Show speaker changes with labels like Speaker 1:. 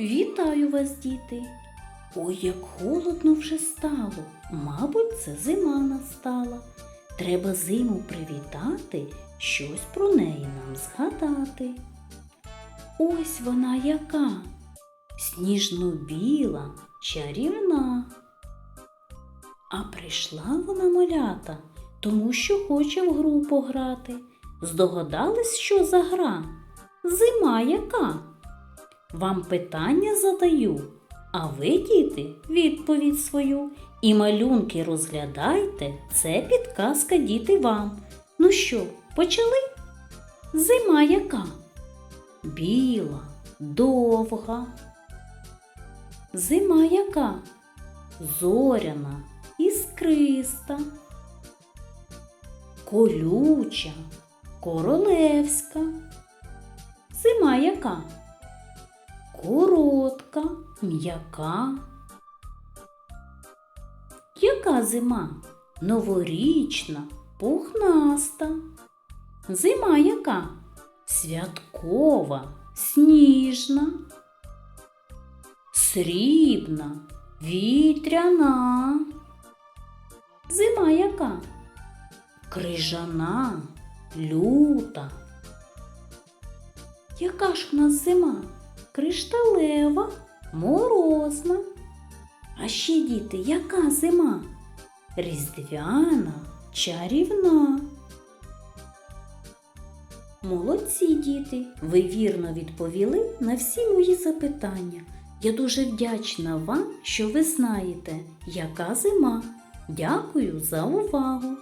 Speaker 1: Вітаю вас, діти! Ой, як холодно вже стало. Мабуть, це зима настала. Треба зиму привітати, щось про неї нам згадати. Ось вона яка, сніжно-біла, чарівна. А прийшла вона малята, тому що хоче в гру пограти. Здогадались, що за гра? Зима яка? Вам питання задаю, а ви, діти, відповідь свою. І малюнки розглядайте, це підказка діти вам. Ну що, почали? Зима яка? Біла, довга. Зима яка? Зоряна, іскриста, колюча, королевська. Зима яка? Коротка, м'яка. Яка зима? Новорічна, пухнаста. Зима яка? Святкова, сніжна, срібна, вітряна. Зима яка? Крижана, люта. Яка ж у нас зима? Кришталева, морозна. А ще, діти, яка зима? Різдвяна, чарівна. Молодці діти, ви вірно відповіли на всі мої запитання. Я дуже вдячна вам, що ви знаєте, яка зима. Дякую за увагу!